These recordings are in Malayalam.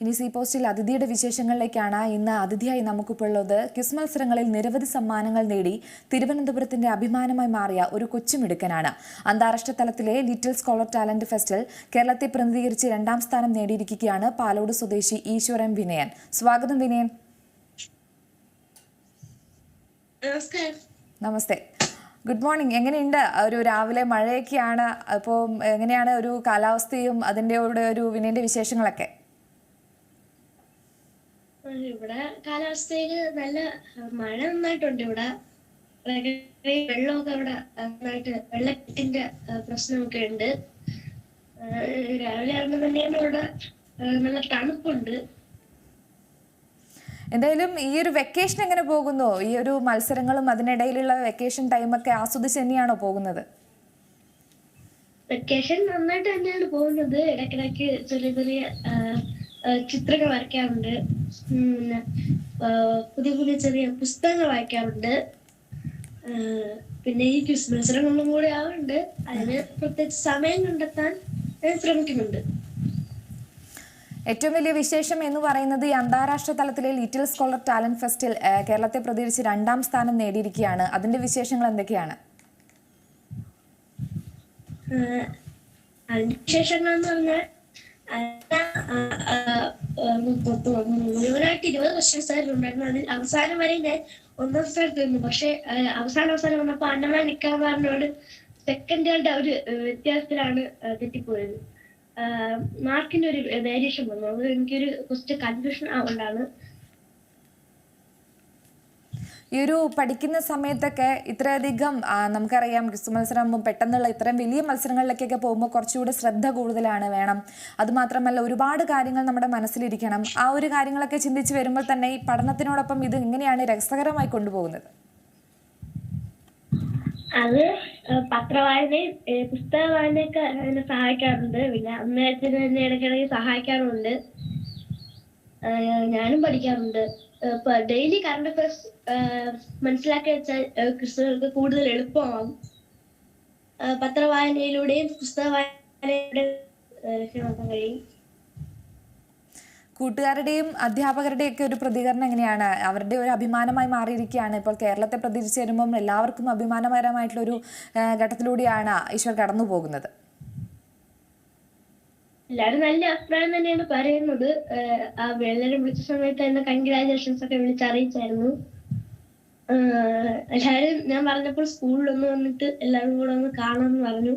ഇനി സി പോസ്റ്റിൽ അതിഥിയുടെ വിശേഷങ്ങളിലേക്കാണ് ഇന്ന് അതിഥിയായി നമുക്കിപ്പോൾ ഉള്ളത് ക്വിസ് മത്സരങ്ങളിൽ നിരവധി സമ്മാനങ്ങൾ നേടി തിരുവനന്തപുരത്തിന്റെ അഭിമാനമായി മാറിയ ഒരു കൊച്ചുമിടുക്കനാണ് അന്താരാഷ്ട്ര തലത്തിലെ ലിറ്റിൽ സ്കോളർ ടാലന്റ് ഫെസ്റ്റിൽ കേരളത്തെ പ്രതിനിധീകരിച്ച് രണ്ടാം സ്ഥാനം നേടിയിരിക്കുകയാണ് പാലോട് സ്വദേശി ഈശ്വരൻ വിനയൻ. സ്വാഗതം വിനയൻ. നമസ്തേ. Good morning. എങ്ങനെയുണ്ട്? ഒരു രാവിലെ മഴയൊക്കെയാണ്. അപ്പോൾ എങ്ങനെയാണ് ഒരു കാലാവസ്ഥയും അതിന്റെ കൂടെ ഒരു വിനയന്റെ വിശേഷങ്ങളൊക്കെ? ഇവിടെ കാലാവസ്ഥയിൽ നല്ല മഴ നന്നായിട്ടുണ്ട് ഇവിടെ. വെള്ളമൊക്കെ ഇവിടെ നന്നായിട്ട് വെള്ളത്തിന്റെ പ്രശ്നമൊക്കെ ഉണ്ട്. രാവിലെ ആകുമ്പോൾ തന്നെയാണ് ഇവിടെ നല്ല തണുപ്പുണ്ട്. എന്തായാലും ഈ ഒരു വെക്കേഷൻ എങ്ങനെ പോകുന്നു? ഈ ഒരു മത്സരങ്ങളും അതിനിടയിലുള്ള വെക്കേഷൻ ടൈമൊക്കെ ആസ്വദിച്ച് തന്നെയാണോ പോകുന്നത്? വെക്കേഷൻ നന്നായിട്ട് തന്നെയാണ് പോകുന്നത്. ഇടയ്ക്കിടയ്ക്ക് ചെറിയ ചെറിയ ചിത്രങ്ങൾ വരയ്ക്കാറുണ്ട്. പിന്നെ പുതിയ പുതിയ ചെറിയ പുസ്തകങ്ങൾ വായിക്കാറുണ്ട്. പിന്നെ ഈ ക്വിസ് മത്സരങ്ങളിലും കൂടെ ആവുന്നുണ്ട് അതിന് പ്രത്യേകിച്ച് സമയം കണ്ടെത്താൻ ഞാൻ ശ്രമിക്കുന്നുണ്ട്. ഏറ്റവും വലിയ വിശേഷം എന്ന് പറയുന്നത് ഈ അന്താരാഷ്ട്ര തലത്തിലെ ലിറ്റിൽ സ്കോളർ ടാലന്റ് ഫെസ്റ്റിൽ കേരളത്തെ പ്രതികരിച്ച് രണ്ടാം സ്ഥാനം നേടിയിരിക്കുകയാണ്. അതിന്റെ വിശേഷങ്ങൾ എന്തൊക്കെയാണ്? അതിന്റെ വിശേഷങ്ങൾ എന്ന് പറഞ്ഞാൽ മുഴുവനായിട്ട് ഇരുപത് ക്വസ്റ്റ്യൻസ് സാർ ഉണ്ടായിരുന്നു അതിൽ അവസാനം വരെ ഞാൻ ഒന്നാം സ്ഥാനത്ത് നിന്നു പക്ഷെ അവസാനം അവസാന വന്നപ്പോ പറഞ്ഞോട് സെക്കൻഡ് സെക്കൻഡുകളുടെ ഒരു വ്യത്യാസത്തിലാണ് തെറ്റിപ്പോയത് മാർക്കിന്റെ ഒരു വേരിയേഷൻ വന്നു അത് എനിക്കൊരു കുറച്ച് കൺഫ്യൂഷൻ ആവുകൊണ്ടാണ് ഈ ഒരു പഠിക്കുന്ന സമയത്തൊക്കെ ഇത്രയധികം നമുക്കറിയാം ക്രിസ്തു മത്സരം പെട്ടെന്നുള്ള ഇത്രയും വലിയ മത്സരങ്ങളിലേക്കൊക്കെ പോകുമ്പോൾ കുറച്ചുകൂടെ ശ്രദ്ധ കൂടുതലാണ് വേണം. അതുമാത്രമല്ല ഒരുപാട് കാര്യങ്ങൾ നമ്മുടെ മനസ്സിലിരിക്കണം. ആ ഒരു കാര്യങ്ങളൊക്കെ ചിന്തിച്ച് വരുമ്പോൾ തന്നെ ഈ പഠനത്തിനോടൊപ്പം ഇത് എങ്ങനെയാണ് രസകരമായി കൊണ്ടുപോകുന്നത്? അത് പത്രവായനയും പുസ്തക വായനയൊക്കെ എന്നെ സഹായിക്കാറുണ്ട്. പിന്നെ അമ്മയച്ഛന് എന്നെ ഇടയ്ക്കിടയ്ക്ക് സഹായിക്കാറുണ്ട് ഞാനും പഠിക്കാറുണ്ട്. ഡെയിലി കറണ്ട് അഫയേഴ്സ് മനസ്സിലാക്കി വെച്ചാൽ ക്രിസ്തുകൾക്ക് കൂടുതൽ എളുപ്പമാകും പത്രവായനയിലൂടെയും പുസ്തക വായനയിലൂടെയും ലക്ഷ്യമാക്കാൻ കഴിയും. കൂട്ടുകാരുടെയും അധ്യാപകരുടെയും ഒക്കെ ഒരു പ്രതികരണം എങ്ങനെയാണ്? അവരുടെ ഒരു അഭിമാനമായി മാറിയിരിക്കുകയാണ്. ഇപ്പോൾ കേരളത്തെ പ്രതിരിച്ചു വരുമ്പം എല്ലാവർക്കും അഭിമാനകരമായിട്ടുള്ള ഒരു ഘട്ടത്തിലൂടെയാണ് ഈശ്വർ കടന്നു പോകുന്നത് എല്ലാരും നല്ല അഭിപ്രായം തന്നെയാണ് പറയുന്നത്. ആ എല്ലാരും വിളിച്ച സമയത്ത് തന്നെ കൺഗ്രാജുലേഷൻസ് ഒക്കെ വിളിച്ചറിയിച്ചായിരുന്നു എല്ലാരും ഞാൻ പറഞ്ഞപ്പോൾ സ്കൂളിൽ ഒന്ന് വന്നിട്ട് എല്ലാവരും കൂടെ ഒന്ന് കാണാമെന്ന് പറഞ്ഞു.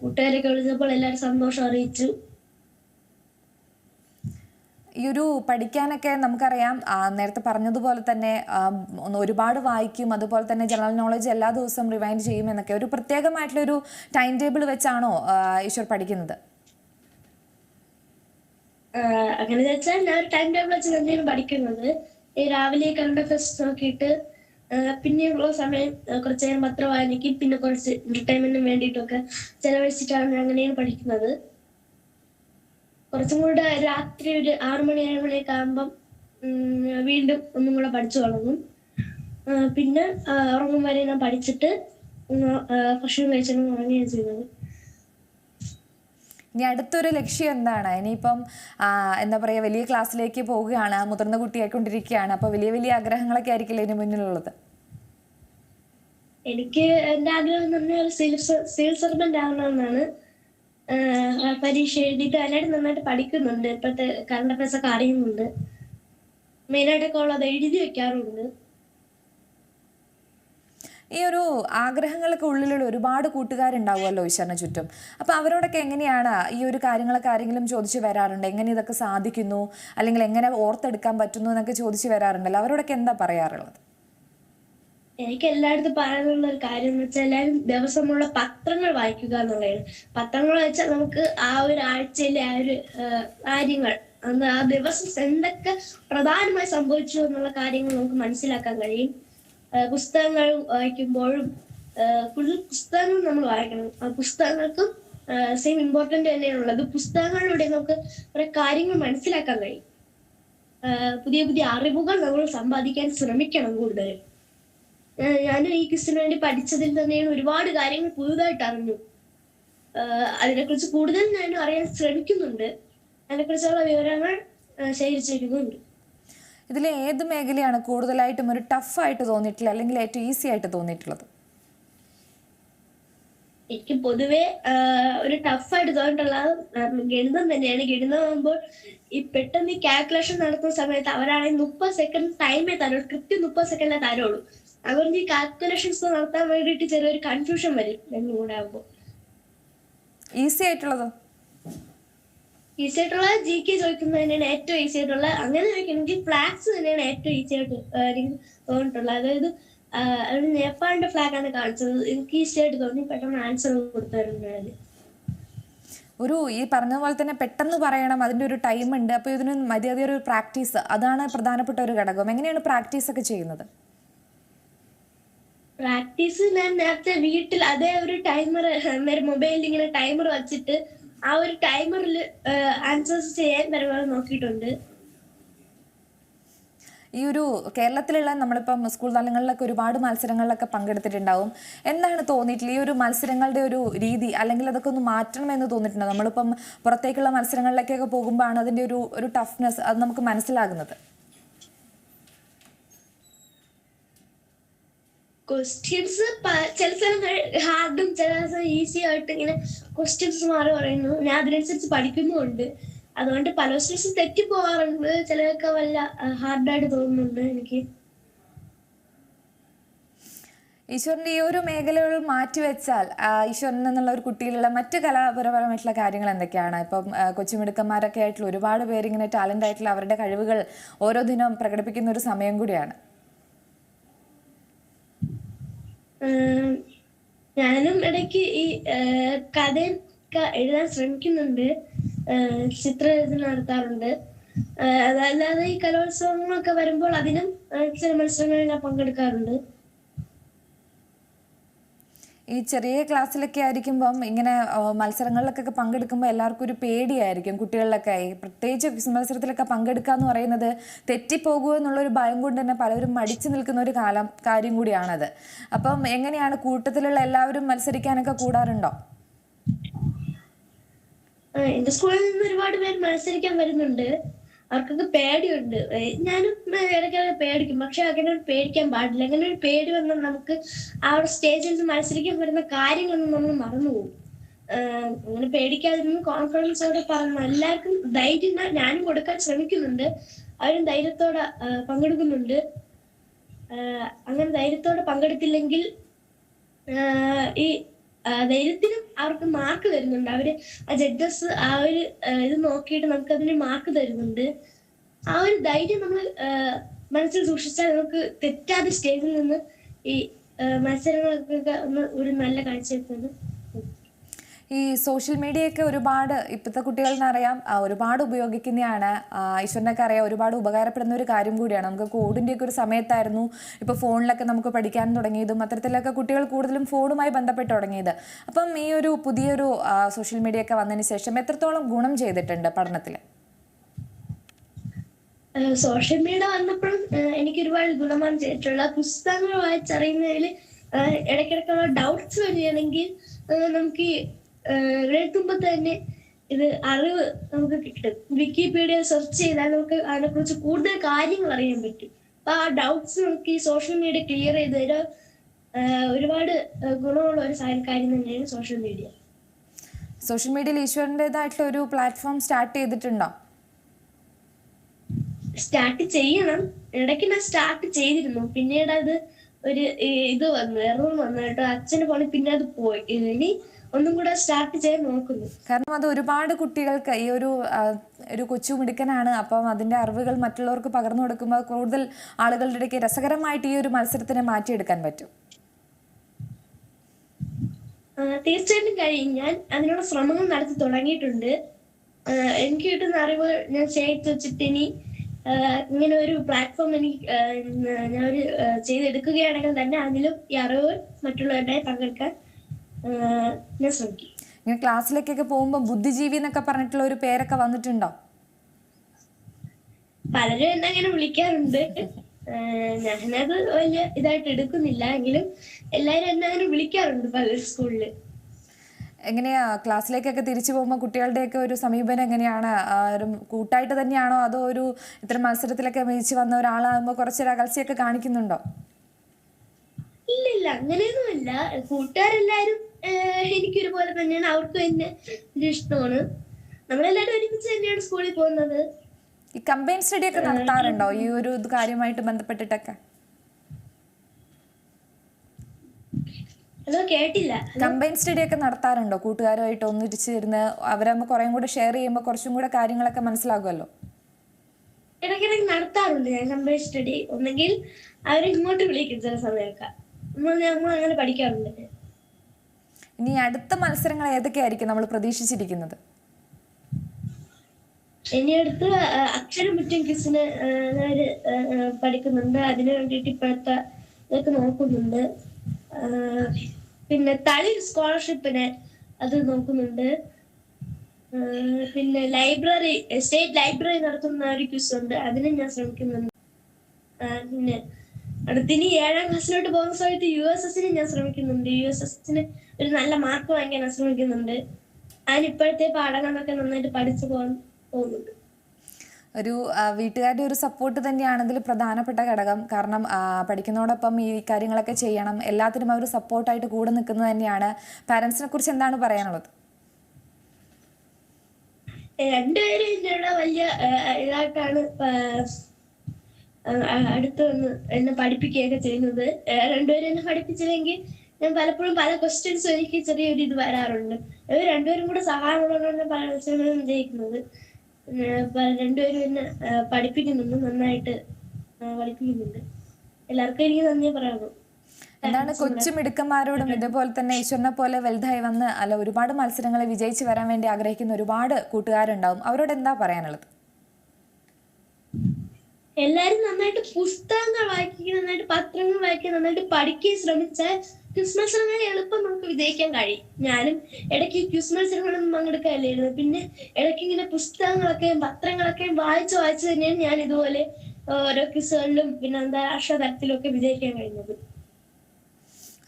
കൂട്ടുകാരൊക്കെ വിളിച്ചപ്പോൾ എല്ലാരും സന്തോഷം അറിയിച്ചു. ഈ ഒരു പഠിക്കാനൊക്കെ നമുക്കറിയാം. നേരത്തെ പറഞ്ഞതുപോലെ തന്നെ ഒന്ന് ഒരുപാട് വായിക്കും. അതുപോലെ തന്നെ ജനറൽ നോളജ് എല്ലാ ദിവസവും റിവൈൻഡ് ചെയ്യും എന്നൊക്കെ. ഒരു പ്രത്യേകമായിട്ടുള്ള ഒരു ടൈം ടേബിൾ വെച്ചാണോ ഈശ്വർ പഠിക്കുന്നത്? അങ്ങനെ വെച്ചാൽ ഞാൻ ഒരു ടൈം ടേബിൾ വെച്ച് തന്നെയാണ് പഠിക്കുന്നത്. ഈ രാവിലെ കണ്ട ഫസ്റ്റ് നോക്കിയിട്ട് പിന്നെയുള്ള സമയം കുറച്ച് നേരം പത്രം വായനയ്ക്കും പിന്നെ കുറച്ച് എന്റർടൈൻമെന്റിനും വേണ്ടിയിട്ടൊക്കെ ചെലവഴിച്ചിട്ടാണ് അങ്ങനെയാണ് പഠിക്കുന്നത്. കുറച്ചും കൂടെ രാത്രി ഒരു ആറു മണി ഏഴ് മണിയൊക്കെ ആകുമ്പം വീണ്ടും ഒന്നും കൂടെ പഠിച്ചു തുടങ്ങും. പിന്നെ ഉറങ്ങും വരെ ഞാൻ പഠിച്ചിട്ട് ഭക്ഷണം കഴിച്ചിട്ട് ഉറങ്ങുകയാണ് ചെയ്യുന്നത് ഇനി അടുത്തൊരു ലക്ഷ്യം എന്താണ്? ഇനിയിപ്പം എന്താ പറയുക വലിയ ക്ലാസ്സിലേക്ക് പോവുകയാണ് മുതിർന്ന കുട്ടിയായിക്കൊണ്ടിരിക്കുകയാണ്. അപ്പോൾ വലിയ വലിയ ആഗ്രഹങ്ങളൊക്കെ ആയിരിക്കില്ല ഇതിന് മുന്നിലുള്ളത്? എനിക്ക് എന്റെ ആഗ്രഹം എന്ന് പറഞ്ഞാൽ സിവിൽ സ- സിവിൽ സർവന്റ് ആവണമെന്നാണ് ആഹ് പരീക്ഷ എഴുതിയിട്ട് എല്ലാവരും നന്നായിട്ട് പഠിക്കുന്നുണ്ട്. ഇപ്പോഴത്തെ കറണ്ട് അഫയേഴ്സ് ഒക്കെ അറിയുന്നുണ്ട്. മെയിനായിട്ടൊക്കെ ഉള്ളത് എഴുതി വെക്കാറുണ്ട്. ഈ ഒരു ആഗ്രഹങ്ങളൊക്കെ ഉള്ളിലുള്ള ഒരുപാട് കൂട്ടുകാരുണ്ടാവുമല്ലോ ഈശ്വരന് ചുറ്റും. അപ്പോൾ അവരോടൊക്കെ എങ്ങനെയാണ് ഈ ഒരു കാര്യങ്ങളൊക്കെ ആരെങ്കിലും ചോദിച്ച് വരാറുണ്ട്? എങ്ങനെ ഇതൊക്കെ സാധിക്കുന്നു? അല്ലെങ്കിൽ എങ്ങനെ ഓർത്തെടുക്കാൻ പറ്റുന്നു എന്നൊക്കെ ചോദിച്ച് വരാറുണ്ടല്ലോ. അവരോടൊക്കെ എന്താ പറയാറുള്ളത്? എനിക്ക് എല്ലായിടത്തും പറയാനുള്ള ഒരു കാര്യം എന്ന് വെച്ചാൽ എല്ലാവരും ദിവസമുള്ള പത്രങ്ങൾ വായിക്കുക എന്നുള്ളതാണ്. പത്രങ്ങൾ വെച്ചാൽ നമുക്ക് ആ ഒരു ആഴ്ചയിലെ ആ ഒരു കാര്യങ്ങൾ അന്ന് ആ ദിവസം എന്തൊക്കെ പ്രധാനമായി സംഭവിച്ചു എന്നുള്ള കാര്യങ്ങൾ നമുക്ക് മനസ്സിലാക്കാൻ കഴിയും. പുസ്തകങ്ങൾ വായിക്കുമ്പോഴും കൂടുതൽ പുസ്തകങ്ങൾ നമ്മൾ വായിക്കണം. ആ പുസ്തകങ്ങൾക്കും സെയിം ഇമ്പോർട്ടന്റ് തന്നെയാണുള്ളത്. പുസ്തകങ്ങളിലൂടെ നമുക്ക് കുറെ കാര്യങ്ങൾ മനസ്സിലാക്കാൻ കഴിയും. പുതിയ പുതിയ അറിവുകൾ നമ്മൾ സമ്പാദിക്കാൻ ശ്രമിക്കണം കൂടുതൽ ഞാൻ ഈ ക്വസ്റ്റിന് വേണ്ടി പഠിച്ചതിൽ തന്നെയാണ് ഒരുപാട് കാര്യങ്ങൾ പുതുതായിട്ട് അറിഞ്ഞു. അതിനെക്കുറിച്ച് കൂടുതൽ ഞാൻ അറിയാൻ ശ്രമിക്കുന്നുണ്ട്. അതിനെക്കുറിച്ചുള്ള വിവരങ്ങൾ ശേഖരിച്ചിരിക്കുന്നുണ്ട്. ഇതിൽ ഏത് മേഖലയാണ് കൂടുതലായിട്ടും ഒരു ടഫായിട്ട് തോന്നിയിട്ടുള്ളത്? അല്ലെങ്കിൽ ഏറ്റവും ഈസി ആയിട്ട് തോന്നിയിട്ടുള്ളത്? എനിക്ക് പൊതുവേ ഒരു ടഫായിട്ട് തോന്നിയിട്ടുള്ളത് ആ, ഗണിതം തന്നെയാണ്. ഗണിതം ആകുമ്പോൾ ഈ പെട്ടെന്ന് ഈ കാൽക്കുലേഷൻ നടത്തുന്ന സമയത്ത് അവരാണെങ്കിൽ മുപ്പത് സെക്കൻഡ് ടൈമേ തരുള്ളൂ. കൃത്യം മുപ്പത് സെക്കൻഡേ തരുള്ളൂ. അതുകൊണ്ട് ഈ കാൽക്കുലേഷൻസ് നടത്താൻ വേണ്ടിയിട്ട് ചെറിയൊരു കൺഫ്യൂഷൻ വരും. രണ്ടും കൂടെ ആകുമ്പോൾ ഈസി ആയിട്ടുള്ളതോ? ഈസി ആയിട്ടുള്ള ജി കെ ചോദിക്കുന്നത് തന്നെയാണ് ഏറ്റവും ഈസി ആയിട്ടുള്ള അങ്ങനെ ചോദിക്കണമെങ്കിൽ ഫ്ലാഗ്സ് തന്നെയാണ് ഏറ്റവും ഈസി ആയിട്ട് എനിക്ക് തോന്നിയിട്ടുള്ളത്. അതായത് നേപ്പാളിന്റെ ഫ്ലാഗ് ആണ് കാണിച്ചത്. എനിക്ക് ഈസി ആയിട്ട് തോന്നി പെട്ടെന്ന് ആൻസർ കൊടുത്തായിരുന്നു ഒരു ഈ പറഞ്ഞ പോലെ തന്നെ പെട്ടെന്ന് പറയണം അതിന്റെ ഒരു ടൈം ഉണ്ട്. അപ്പോൾ ഇതിന് മര്യാദ ഒരു പ്രാക്ടീസ് അതാണ് പ്രധാനപ്പെട്ട ഒരു ഘടകം. എങ്ങനെയാണ് പ്രാക്ടീസ് ഒക്കെ ചെയ്യുന്നത്? പ്രാക്ടീസ് ഞാൻ നേരത്തെ വീട്ടിൽ അതേ ഒരു ടൈമർ മൊബൈലിൽ ഇങ്ങനെ ടൈമർ വെച്ചിട്ട് ആ ഒരു ടൈമറിൽ ആൻസേഴ്സ് ചെയ്യാൻ പരമാവധി നോക്കിയിട്ടുണ്ട്. ഈ ഒരു കേരളത്തിലുള്ള നമ്മളിപ്പം സ്കൂൾ തലങ്ങളിലൊക്കെ ഒരുപാട് മത്സരങ്ങളിലൊക്കെ പങ്കെടുത്തിട്ടുണ്ടാവും. എന്താണ് തോന്നിയിട്ടില്ല ഈ ഒരു മത്സരങ്ങളുടെ ഒരു രീതി? അല്ലെങ്കിൽ അതൊക്കെ ഒന്ന് മാറ്റണമെന്ന് തോന്നിയിട്ടുണ്ടോ? നമ്മളിപ്പം പുറത്തേക്കുള്ള മത്സരങ്ങളിലേക്കൊക്കെ പോകുമ്പോഴാണ് അതിന്റെ ഒരു ഒരു ടഫ്നെസ് അത് നമുക്ക് മനസ്സിലാകുന്നത്. ക്വസ്റ്റ്യൻസ് ചില സ്ഥലങ്ങൾ ഹാർഡും ചില സ്ഥലം ഈസി ആയിട്ട് ഇങ്ങനെ ക്വസ്റ്റ്യൻസ് മാറി പറയുന്നു. ഞാൻ അതിനനുസരിച്ച് പഠിക്കുന്നുമുണ്ട്. അതുകൊണ്ട് പല ക്വസ്റ്റ്യൻസ് തെറ്റി പോകാറുണ്ട് ചിലതൊക്കെ വല്ല ഹാർഡായിട്ട് തോന്നുന്നുണ്ട് എനിക്ക്. ഈശ്വറിന്റെ ഈ ഒരു മേഖലകൾ മാറ്റിവെച്ചാൽ ഈശ്വരൻ എന്നുള്ള ഒരു കുട്ടിയിലുള്ള മറ്റ് കലാപരപരമായിട്ടുള്ള കാര്യങ്ങൾ എന്തൊക്കെയാണ്? ഇപ്പം കൊച്ചുമിടുക്കന്മാരൊക്കെ ആയിട്ടുള്ള ഒരുപാട് പേര് ഇങ്ങനെ ടാലന്റ് ആയിട്ടുള്ള അവരുടെ കഴിവുകൾ ഓരോ ദിനം പ്രകടിപ്പിക്കുന്ന ഒരു സമയം കൂടിയാണ്. ഞാനും ഇടയ്ക്ക് ഈ ഏഹ്, കഥയും ക- എഴുതാൻ ശ്രമിക്കുന്നുണ്ട്. ചിത്രരചന നടത്താറുണ്ട്. അതല്ലാതെ ഈ കലോത്സവങ്ങളൊക്കെ വരുമ്പോൾ അതിനും ചില മത്സരങ്ങളിൽ ഞാൻ പങ്കെടുക്കാറുണ്ട്. ഈ ചെറിയ ക്ലാസ്സിലൊക്കെ ആയിരിക്കുമ്പം ഇങ്ങനെ മത്സരങ്ങളിലൊക്കെ പങ്കെടുക്കുമ്പോൾ എല്ലാവർക്കും ഒരു പേടിയായിരിക്കും കുട്ടികളിലൊക്കെ. ആയി പ്രത്യേകിച്ച് ക്വിസ് മത്സരത്തിലൊക്കെ പങ്കെടുക്കുക എന്ന് പറയുന്നത് തെറ്റിപ്പോകുമോ എന്നുള്ളൊരു ഭയം കൊണ്ട് തന്നെ പലരും മടിച്ചു നിൽക്കുന്ന ഒരു കാലം കാര്യം കൂടിയാണത്. അപ്പം എങ്ങനെയാണ് കൂട്ടത്തിലുള്ള എല്ലാവരും മത്സരിക്കാനൊക്കെ കൂടാറുണ്ടോ? എന്റെ സ്കൂളിൽ നിന്ന് ഒരുപാട് പേര് മത്സരിക്കാൻ വരുന്നുണ്ട്. അവർക്കൊക്കെ പേടിയുണ്ട്. ഞാനും ഇടയ്ക്കിടയ്ക്ക് പേടിക്കും. പക്ഷെ അങ്ങനെ പേടിക്കാൻ പാടില്ല. അങ്ങനെ ഒരു പേടി വന്നാൽ നമുക്ക് ആ ഒരു സ്റ്റേജിൽ നിന്ന് മത്സരിക്കാൻ വരുന്ന കാര്യങ്ങളൊന്നും നമ്മൾ മറന്നുപോകും അങ്ങനെ പേടിക്കാതിരുന്ന് കോൺഫിഡൻസോടെ പറഞ്ഞു. എല്ലാവർക്കും ധൈര്യം ഞാനും കൊടുക്കാൻ ശ്രമിക്കുന്നുണ്ട്. അവരും ധൈര്യത്തോടെ പങ്കെടുക്കുന്നുണ്ട്. അങ്ങനെ ധൈര്യത്തോടെ പങ്കെടുത്തില്ലെങ്കിൽ ഈ ആഹ് ധൈര്യത്തിനും അവർക്ക് മാർക്ക് തരുന്നുണ്ട്. അവർ ആ ജഡ്ജസ് ആ ഒരു ഇത് നോക്കിയിട്ട് നമുക്ക് അതിന് മാർക്ക് തരുന്നുണ്ട്. ആ ഒരു ധൈര്യം നമ്മൾ മനസ്സിൽ സൂക്ഷിച്ചാൽ നമുക്ക് തെറ്റാതെ സ്റ്റേജിൽ നിന്ന് ഈ മത്സരങ്ങളൊക്കെ ഒന്ന് ഒരു നല്ല കാഴ്ച ഈ സോഷ്യൽ മീഡിയയൊക്കെ ഒരുപാട് ഇപ്പോഴത്തെ കുട്ടികൾ അറിയാം ഒരുപാട് ഉപയോഗിക്കുന്നതാണ്. ഈശ്വരനൊക്കെ അറിയാം ഒരുപാട് ഉപകാരപ്പെടുന്ന ഒരു കാര്യം കൂടിയാണ്. നമുക്ക് കോവിഡിന്റെ ഒക്കെ ഒരു സമയത്തായിരുന്നു ഇപ്പോൾ ഫോണിലൊക്കെ നമുക്ക് പഠിക്കാൻ തുടങ്ങിയതും അത്തരത്തിലൊക്കെ കുട്ടികൾ കൂടുതലും ഫോണുമായി ബന്ധപ്പെട്ട് തുടങ്ങിയത്. അപ്പം ഈ ഒരു പുതിയൊരു സോഷ്യൽ മീഡിയ ഒക്കെ വന്നതിന് ശേഷം എത്രത്തോളം ഗുണം ചെയ്തിട്ടുണ്ട് പഠനത്തിൽ സോഷ്യൽ മീഡിയ വന്നപ്പോഴും എനിക്ക് ഒരുപാട് ഗുണമാണ് ചെയ്തിട്ടുള്ള പുസ്തകങ്ങൾ വായിച്ചറിയുന്നതിൽ ഇടയ്ക്കിടയ്ക്കുള്ള ഡൗട്ട്സ് വരികയാണെങ്കിൽ നമുക്ക് ആഹ് തന്നെ ഇത് അറിവ് നമുക്ക് കിട്ടും. വിക്കിപീഡിയ സെർച്ച് ചെയ്താൽ നമുക്ക് അതിനെക്കുറിച്ച് കൂടുതൽ കാര്യങ്ങൾ അറിയാൻ പറ്റും. അപ്പൊ ആ ഡൗട്ട്സ് നമുക്ക് ഈ സോഷ്യൽ മീഡിയ ക്ലിയർ ചെയ്ത് തരാൻ ഒരുപാട് ഗുണമുള്ള ഒരു കാര്യം തന്നെയാണ് സോഷ്യൽ മീഡിയ സോഷ്യൽ മീഡിയയിൽ ഈശ്വരന്റെതായിട്ടുള്ള ഒരു പ്ലാറ്റ്ഫോം സ്റ്റാർട്ട് ചെയ്തിട്ടുണ്ടോ? സ്റ്റാർട്ട് ചെയ്യണം. ഇടയ്ക്ക് ഞാൻ സ്റ്റാർട്ട് ചെയ്തിരുന്നു. പിന്നീട് അത് ഒരു ഇത് വന്നു എറർ വന്നു കേട്ടോ. അച്ഛന് പോണി പിന്നെ അത് പോയി. ഇനി ഒന്നും കൂടെ സ്റ്റാർട്ട് ചെയ്യാൻ നോക്കുന്നു. കാരണം അത് ഒരുപാട് കുട്ടികൾക്ക് ഈ ഒരു ഒരു കൊച്ചു മിടുക്കനാണ്. അപ്പം അതിന്റെ അറിവുകൾ മറ്റുള്ളവർക്ക് പകർന്നു കൊടുക്കുമ്പോൾ കൂടുതൽ ആളുകളുടെ ഇടയ്ക്ക് രസകരമായിട്ട് ഈ ഒരു മത്സരത്തിനെ മാറ്റിയെടുക്കാൻ പറ്റും. തീർച്ചയായിട്ടും കഴിയും. ഞാൻ അതിനുള്ള ശ്രമങ്ങൾ നടത്തി തുടങ്ങിയിട്ടുണ്ട്. എനിക്ക് കിട്ടുന്ന അറിവ് ഞാൻ ശേഖരിച്ച് വെച്ചിട്ട് ഇനി ഇങ്ങനെ ഒരു പ്ലാറ്റ്ഫോം എനിക്ക് ഞാൻ ഒരു ചെയ്തെടുക്കുകയാണെങ്കിൽ തന്നെ അതിലും ഈ അറിവ് മറ്റുള്ളവരുടെ പങ്കെടുക്കാൻ ഞാൻ ശ്രമിക്കും ഇങ്ങനെ ക്ലാസ്സിലേക്കൊക്കെ പോകുമ്പോൾ ബുദ്ധിജീവി എന്നൊക്കെ പറഞ്ഞിട്ടുള്ള ഒരു പേരൊക്കെ വന്നിട്ടുണ്ടോ? പലരും എന്നെ അങ്ങനെ വിളിക്കാറുണ്ട്. ഞാനത് വലിയ ഇതായിട്ട് എടുക്കുന്നില്ല. എങ്കിലും എല്ലാരും എന്നെ അങ്ങനെ വിളിക്കാറുണ്ട് പല സ്കൂളിൽ. എങ്ങനെയാ? ക്ലാസ്സിലേക്കൊക്കെ തിരിച്ചു പോകുമ്പോൾ കുട്ടികളുടെയൊക്കെ ഒരു സമീപനം എങ്ങനെയാണ്? ഒരു കൂട്ടായിട്ട് തന്നെയാണോ? അതോ ഒരു ഇത്തരം മത്സരത്തിലൊക്കെ മികച്ചു വന്ന ഒരാളാകുമ്പോൾ കുറച്ചൊരു അകൽച്ചയൊക്കെ കാണിക്കുന്നുണ്ടോ? ഇല്ലില്ല ഇല്ല അങ്ങനെയൊന്നുമില്ല. കൂട്ടുകാരെല്ലാരും എനിക്കൊരുപോലെ തന്നെയാണ്. അവർക്കും എന്നെ ഇഷ്ടമാണ്. നമ്മളെല്ലാവരും ഒരുമിച്ച് തന്നെയാണ് സ്കൂളിൽ പോകുന്നത്. ഈ കമ്പൈൻ സ്റ്റഡി ഒക്കെ നടത്താറുണ്ടോ? ഈ ഒരു കാര്യമായിട്ട് ബന്ധപ്പെട്ടിട്ടൊക്കെ? കേട്ടില്ല. കമ്പൈൻ സ്റ്റഡി ഒക്കെ നടത്താറുണ്ടോ? കൂട്ടുകാരുമായിട്ട് ഒന്നിച്ചിരുന്ന് അവരാകുമ്പോൾ കുറേം കൂടെ ഷെയർ ചെയ്യുമ്പോൾ കുറച്ചും കൂടെ കാര്യങ്ങളൊക്കെ മനസ്സിലാകുമല്ലോ? ഇടയ്ക്കിടയ്ക്ക് നടത്താറുണ്ട് ഞാൻ കമ്പൈൻ സ്റ്റഡി. ഒന്നെങ്കിൽ അവരെ ഇങ്ങോട്ട് വിളിക്കും ചില സമയമൊക്കെ. നമ്മൾ നമ്മൾ അങ്ങനെ പഠിക്കാറുണ്ട്. ഇനി അടുത്ത മത്സരങ്ങൾ ഏതൊക്കെയായിരിക്കും നമ്മൾ പ്രതീക്ഷിച്ചിരിക്കുന്നത്? ഇനി അടുത്ത് അക്ഷരം പറ്റും കിസിന് പഠിക്കുന്നുണ്ട്. അതിന് വേണ്ടിയിട്ട് ഇപ്പോഴത്തെ ഇതൊക്കെ നോക്കുന്നുണ്ട്. പിന്നെ തളി സ്കോളർഷിപ്പിന് അത് നോക്കുന്നുണ്ട്. പിന്നെ ലൈബ്രറി സ്റ്റേറ്റ് ലൈബ്രറി നടത്തുന്ന ഒരു ക്വിസ് ഉണ്ട്. അതിനും ഞാൻ ശ്രമിക്കുന്നുണ്ട്. പിന്നെ അടുത്തിനി ഏഴാം ക്ലാസ്സിലോട്ട് പോകുന്ന സമയത്ത് യു എസ് എസിന് ഞാൻ ശ്രമിക്കുന്നുണ്ട്. യു എസ് എസിന് ഒരു നല്ല മാർക്ക് വാങ്ങിക്കാൻ ശ്രമിക്കുന്നുണ്ട് അതിന് ഇപ്പോഴത്തെ പാഠങ്ങളൊക്കെ നന്നായിട്ട് പഠിച്ചു പോകാൻ പോകുന്നുണ്ട്. ഒരു വീട്ടുകാരുടെ ഒരു സപ്പോർട്ട് തന്നെയാണ് ഇതിൽ പ്രധാനപ്പെട്ട ഘടകം. കാരണം പഠിക്കുന്നതോടൊപ്പം ഈ കാര്യങ്ങളൊക്കെ ചെയ്യണം. എല്ലാത്തിനും അവർ സപ്പോർട്ടായിട്ട് കൂടെ നിൽക്കുന്നത് തന്നെയാണ്. പാരൻസിനെ കുറിച്ച് എന്താണ് പറയാനുള്ളത്? രണ്ടുപേരും എന്നോട് വലിയ ഇതായിട്ടാണ് അടുത്ത് എന്നെ പഠിപ്പിക്കുകയൊക്കെ ചെയ്യുന്നത്. രണ്ടുപേരും എന്നെ പഠിപ്പിച്ചില്ലെങ്കിൽ ഞാൻ പലപ്പോഴും പല ക്വസ്റ്റ്യൻസ് എനിക്ക് ചെറിയൊരു ഇത് വരാറുണ്ട്. ഇവർ രണ്ടുപേരും കൂടെ സഹായമുള്ളതുകൊണ്ട് പല മത്സരങ്ങളും ജയിക്കുന്നത് ഏഹ്, പ- രണ്ടുപേരും എന്നെ പഠിപ്പിക്കുന്നുണ്ട് നന്നായിട്ട് പഠിപ്പിക്കുന്നുണ്ട്. എല്ലാവർക്കും എനിക്ക് നന്ദി പറയാമോ എന്താണ് കൊച്ചു മിടുക്കന്മാരോടും ഇതുപോലെ തന്നെ ഈശ്വരനെ പോലെ വലുതായി വന്ന് അല്ല ഒരുപാട് മത്സരങ്ങളെ വിജയിച്ചു വരാൻ വേണ്ടി ആഗ്രഹിക്കുന്ന ഒരുപാട് കൂട്ടുകാരുണ്ടാവും. അവരോട് എന്താ പറയാനുള്ളത്? എല്ലാരും നന്നായിട്ട് പുസ്തകങ്ങൾ വായിക്കുക നന്നായിട്ട് പത്രങ്ങൾ വായിക്കുക നന്നായിട്ട് പഠിക്കുകയും ശ്രമിച്ചാൽ ക്വിസ് മത്സരങ്ങളിൽ എളുപ്പം നമുക്ക് വിജയിക്കാൻ കഴിയും. ഞാനും ഇടയ്ക്ക് ക്വിസ് മത്സരങ്ങളൊന്നും പങ്കെടുക്കാനില്ലായിരുന്നു പിന്നെ ഇടയ്ക്ക് ഇങ്ങനെ പുസ്തകങ്ങളൊക്കെയും പത്രങ്ങളൊക്കെയും വായിച്ച് വായിച്ച് തന്നെയാണ് ഞാൻ ഇതുപോലെ ഓരോ ക്വിസുകളിലും പിന്നെ അന്താരാഷ്ട്ര തലത്തിലും ഒക്കെ വിജയിക്കാൻ കഴിഞ്ഞത്.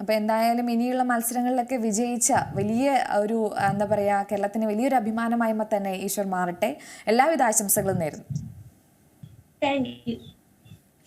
അപ്പോൾ എന്തായാലും ഇനിയുള്ള മത്സരങ്ങളിലൊക്കെ വിജയിച്ച വലിയ ഒരു എന്താ പറയാ കേരളത്തിന് വലിയൊരു അഭിമാനമായി തന്നെ ഈശ്വർ മാറട്ടെ. എല്ലാവിധ ആശംസകളും നേരുന്നു. Thank you.